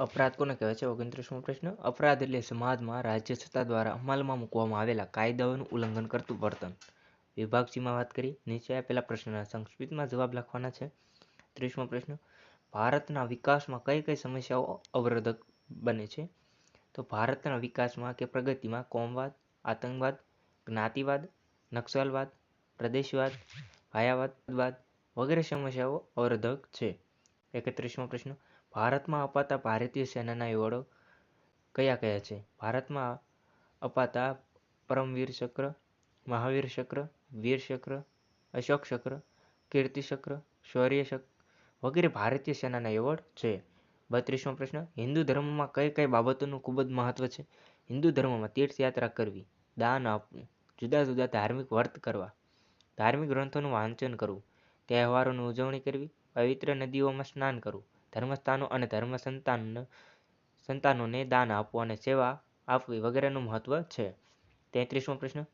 અપરાધ કોને કહેવાય છે? ઓગણત્રીસમો પ્રશ્ન. અપરાધ એટલે સમાજમાં રાજ્ય સત્તા દ્વારા અમલમાં મૂકવામાં આવેલા કાયદાઓનું ઉલ્લંઘન કરતું વર્તન. વિભાગજીમાં વાત કરી. નીચે આપેલા પ્રશ્નના સંસ્કૃતમાં જવાબ લખવાના છે. ત્રીસમો પ્રશ્ન. ભારતના વિકાસમાં કઈ કઈ સમસ્યાઓ અવરોધક બને છે? તો ભારતના વિકાસમાં કે પ્રગતિમાં કોમવાદ, આતંકવાદ, જ્ઞાતિવાદ, નક્સલવાદ, પ્રદેશવાદ ભાયાવાદવાદ વગેરે સમસ્યાઓ અવરોધક છે. એકત્રીસમો પ્રશ્ન. ભારતમાં અપાતા ભારતીય સેનાના એવોર્ડો કયા કયા છે? ભારતમાં અપાતા પરમવીર ચક્ર, મહાવીર ચક્ર, વીર ચક્ર, અશોક ચક્ર, કીર્તિ ચક્ર, શૌર્ય ચક્ર વગેરે ભારતીય સેનાના એવોર્ડ છે. બત્રીસમો પ્રશ્ન, હિન્દુ ધર્મમાં કઈ કઈ બાબતોનું ખૂબ જ મહત્વ છે? હિન્દુ ધર્મમાં તીર્થયાત્રા કરવી, દાન આપવું, જુદા જુદા ધાર્મિક વર્ત કરવા, ધાર્મિક ગ્રંથોનું વાંચન કરવું, તહેવારોની ઉજવણી કરવી, પવિત્ર નદીઓમાં સ્નાન કરવું ધર્મસ્થાનો અને ધર્મ સંતાન સંતાનોને દાન આપવું અને સેવા આપવી વગેરેનું મહત્વ છે. તેત્રીસમો પ્રશ્ન.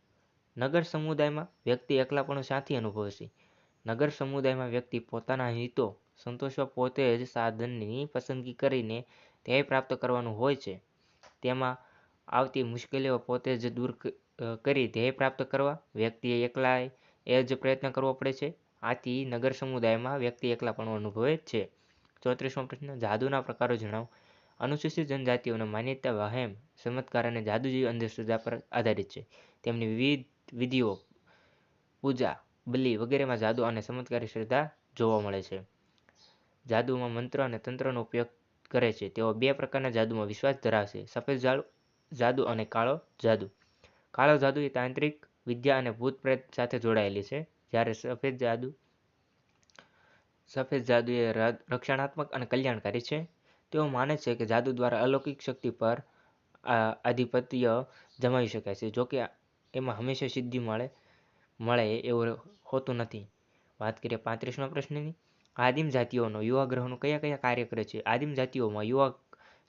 નગર સમુદાયમાં વ્યક્તિ એકલાપણું શાથી અનુભવે છે નગર સમુદાયમાં વ્યક્તિ પોતાના હિતો, સંતોષવા પોતે જ સાધનની પસંદગી કરીને ધ્યેય પ્રાપ્ત કરવાનું હોય છે. તેમાં આવતી મુશ્કેલીઓ પોતે જ દૂર કરી ધ્યેય પ્રાપ્ત કરવા વ્યક્તિએ એકલાય એ જ પ્રયત્ન કરવો પડે છે. આથી નગર સમુદાયમાં વ્યક્તિ એકલાપણું અનુભવે છે. ચોત્રીસમો પ્રશ્ન, જાદુના પ્રકારો જણાવો. અનુસૂચિત જનજાતિઓના માન્યતા વહેમ ચમત્કાર અને જાદુ જેવી અંધશ્રદ્ધા પર આધારિત છે. તેમની વિવિધ વિધિઓ, પૂજા, બલિ વગેરેમાં જાદુ અને ચમત્કારી શ્રદ્ધા જોવા મળે છે. જાદુમાં મંત્ર અને તંત્રનો ઉપયોગ કરે છે. તેઓ બે પ્રકારના જાદુમાં વિશ્વાસ ધરાવશે. સફેદ જાદુ જાદુ અને કાળો જાદુ. કાળો જાદુ એ તાંત્રિક વિદ્યા અને ભૂત પ્રેત સાથે જોડાયેલી છે. જ્યારે સફેદ જાદુ સફેદ જાદુ એ રક્ષણાત્મક અને કલ્યાણકારી છે. તેઓ માને છે કે જાદુ દ્વારા અલૌકિક શક્તિ પર આધિપત્ય જમાવી શકાય છે જોકે એમાં હંમેશા સિદ્ધિ મળે મળે એવું હોતું નથી. વાત કરીએ પાંત્રીસમા પ્રશ્નની. આદિમ જાતિઓનો યુવા ગ્રહોનું કયા કયા કાર્ય કરે છે? આદિમ જાતિઓમાં યુવા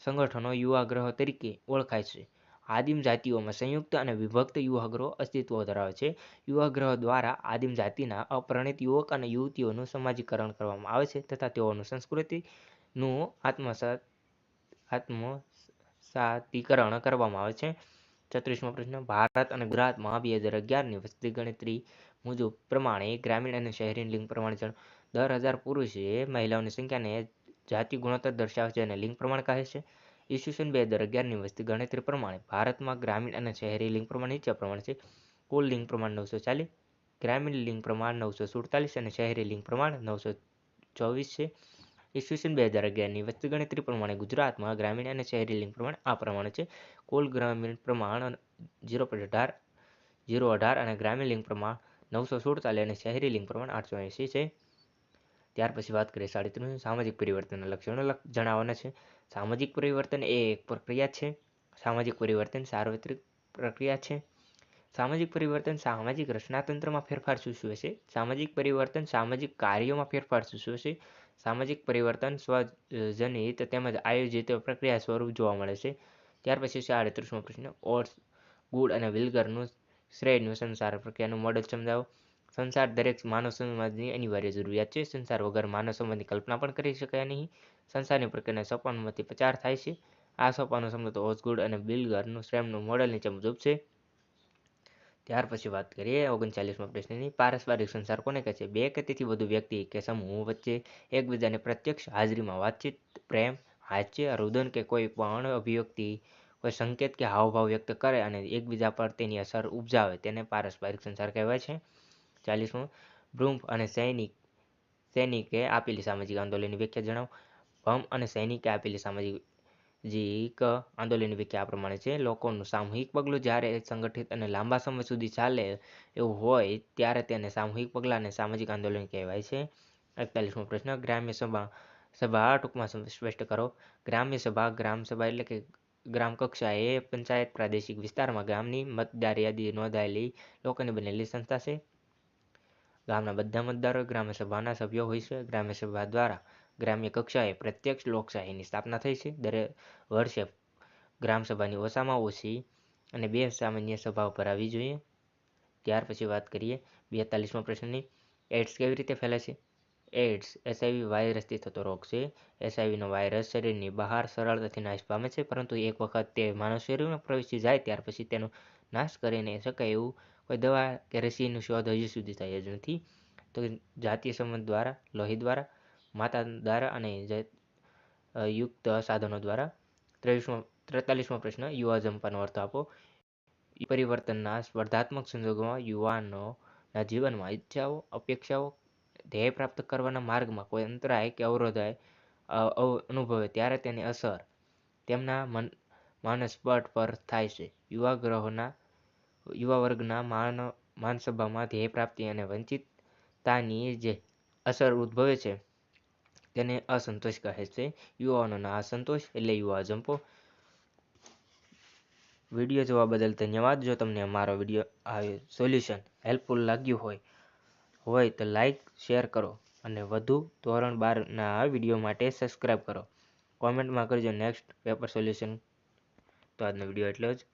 સંગઠનો યુવા ગ્રહ તરીકે ઓળખાય છે. આદિમ જાતિઓમાં સંયુક્ત અને વિભક્ત યુવાગ્રહો અસ્તિત્વ ધરાવે છે. યુવાગ્રહો દ્વારા આદિમ જાતિના અપરિણિત યુવક અને યુવતીઓનું સમાજીકરણ કરવામાં આવે છે તથા તેઓનું સંસ્કૃતિનું આત્મસાત આત્મસાતીકરણ કરવામાં આવે છે. છત્રીસમો પ્રશ્ન, ભારત અને ગુજરાતમાં બે હજાર અગિયારની વસ્તી ગણતરી મુજબ પ્રમાણે ગ્રામીણ અને શહેરી લિંગ પ્રમાણે દર હજાર પુરુષે મહિલાઓની સંખ્યાને જાતિ ગુણોત્તર દર્શાવે છે અને લિંગ પ્રમાણ કહે છે. ઈસવીસન બે હજાર અગિયારની વસ્તી ગણતરી પ્રમાણે ભારતમાં ગ્રામીણ અને શહેરી લિંગ પ્રમાણ નીચે પ્રમાણે છે. કુલ લિંગ પ્રમાણ નવસો ચાલીસ, ગ્રામીણ લિંગ પ્રમાણ નવસો સુડતાલીસ અને શહેરી લિંગ પ્રમાણ નવસો ચોવીસ છે. ઈસવીસન બે હજાર અગિયારની વસ્તી ગણતરી પ્રમાણે ગુજરાતમાં ગ્રામીણ અને શહેરી લિંગ પ્રમાણ આ પ્રમાણે છે. કુલ ગ્રામીણ પ્રમાણ ઝીરો પોઈન્ટ અઢાર, ઝીરો અઢાર અને ગ્રામીણ લિંગ પ્રમાણ નવસો સુડતાલીસ અને શહેરી લિંગ પ્રમાણ આઠસો એંસી છે. ત્યાર પછી વાત કરીએ સાડી ત્રણ સામાજિક પરિવર્તનના લક્ષણો જણાવવાના છે. સામાજિક પરિવર્તન એ એક પ્રક્રિયા છે. સામાજિક પરિવર્તન સાર્વત્રિક પ્રક્રિયા છે. સામાજિક પરિવર્તન સામાજિક રચનાતંત્રમાં ફેરફાર સૂચવે છે. સામાજિક પરિવર્તન સામાજિક કાર્યોમાં ફેરફાર સૂચવે છે. સામાજિક પરિવર્તન સ્વજનિત તેમજ આયોજિત પ્રક્રિયા સ્વરૂપ જોવા મળે છે. ત્યાર પછી છે આડત્રીસમો પ્રશ્ન ઓટ્સ ગુડ અને વિલગરનું શ્રેયનું સંસાર પ્રક્રિયાનું મોડલ સમજાવો. સંસાર દરેક માનવ સમાજની અનિવાર્ય જરૂરિયાત છે. સંસાર વગર માનવ સમાજની કલ્પના પણ કરી શકાય નહીં. સંસારની પ્રક્રિયાના સોપાનમાંથી પ્રચાર થાય છે. આ સોપાનો સમજાતો ઓસગુડ અને બિલગરનું શ્રેમનું મોડલ નીચે મુજબ છે ત્યાર પછી વાત કરીએ ઓગણચાલીસમાં પ્રશ્નની. પારસ્પરિક સંસાર કોને કહે છે? બે કે તેથી વધુ વ્યક્તિ કે સમૂહ વચ્ચે એકબીજાની પ્રત્યક્ષ હાજરીમાં વાતચીત, પ્રેમ, હાસ્ય, રુદન કે કોઈ પણ અભિવ્યક્તિ, કોઈ સંકેત કે હાવભાવ વ્યક્ત કરે અને એકબીજા પર તેની અસર ઉપજાવે તેને પારસ્પરિક સંસાર કહેવાય છે. ચાલીસમું બ્રુમ્ફ અને સૈનિક, સૈનિકે આપેલી સામાજિક આંદોલનની વ્યાખ્યા જણાવો. ભમ અને સૈનિકે આપેલી સામાજિક આંદોલનની વ્યાખ્યા આ પ્રમાણે છે. લોકોનું સામૂહિક પગલું જ્યારે સંગઠિત અને લાંબા સમય સુધી ચાલે એવું હોય ત્યારે તેને સામૂહિક પગલાં અને સામાજિક આંદોલન કહેવાય છે. એકતાલીસમો પ્રશ્ન, ગ્રામ્ય સભા સભા ટૂંકમાં સ્પષ્ટ કરો. ગ્રામ્ય સભા, ગ્રામ સભા એટલે કે ગ્રામ કક્ષાએ પંચાયત પ્રાદેશિક વિસ્તારમાં ગામની મતદાર યાદી નોંધાયેલી, લોકોની બનેલી સંસ્થા છે. ગામના બધા મતદારો ગ્રામ્ય સભાના સભ્યો હોય છે. ગ્રામ્ય સભા દ્વારા ગ્રામ્ય કક્ષાએ પ્રત્યક્ષ લોકશાહીની સ્થાપના થઈ છે. દરેક વર્ષે ગ્રામસભાની ઓછામાં ઓછી અને બે સામાન્ય સભાઓ ભરાવી જોઈએ. ત્યાર પછી વાત કરીએ બેતાલીસમા પ્રશ્નની. એડ્સ કેવી રીતે ફેલાય છે? એડ્સ એસઆઈવી વાયરસથી થતો રોગ છે. એસઆઈવીનો વાયરસ શરીરની બહાર સરળતાથી નાશ પામે છે, પરંતુ એક વખત તે માનવ શરીરમાં પ્રવેશી જાય, ત્યાર પછી તેનો નાશ કરી શકાય એવું કોઈ દવા કે રસીની શોધ હજુ સુધી થઈ જ નથી. તો જાતીય સંબંધ દ્વારા, લોહી દ્વારા, માતા દ્વારા અને યુક્ત સાધનો દ્વારા ત્રેવીસમો, ત્રેતાલીસમો પ્રશ્ન યુવા જંપાનો અર્થ આપો. પરિવર્તનના સ્પર્ધાત્મક સંજોગોમાં યુવાનોના જીવનમાં ઈચ્છાઓ, અપેક્ષાઓ, ધ્યેય પ્રાપ્ત કરવાના માર્ગમાં કોઈ અંતરાય કે અવરોધાય અનુભવે ત્યારે તેની અસર તેમના મન માનસપટ પર થાય છે. યુવા ગ્રહોના, યુવા વર્ગના માન માનસભામાં ધ્યેય પ્રાપ્તિ અને વંચિતતાની જે અસર ઉદ્ભવે છે, તેને અસંતોષ કહે છે. યુવાનોના અસંતોષ એટલે યુવા જંપો. વીડિયો જોવા બદલ ધન્યવાદ. જો તમને મારો વીડિયો આ સોલ્યુશન હેલ્પફુલ લાગ્યું હોય હોય તો લાઈક, શેર કરો અને વધુ ધોરણ બારના વીડિયો માટે સબસ્ક્રાઇબ કરો. કોમેન્ટમાં કરજો. નેક્સ્ટ પેપર સોલ્યુશન તો આજનો વીડિયો એટલો જ.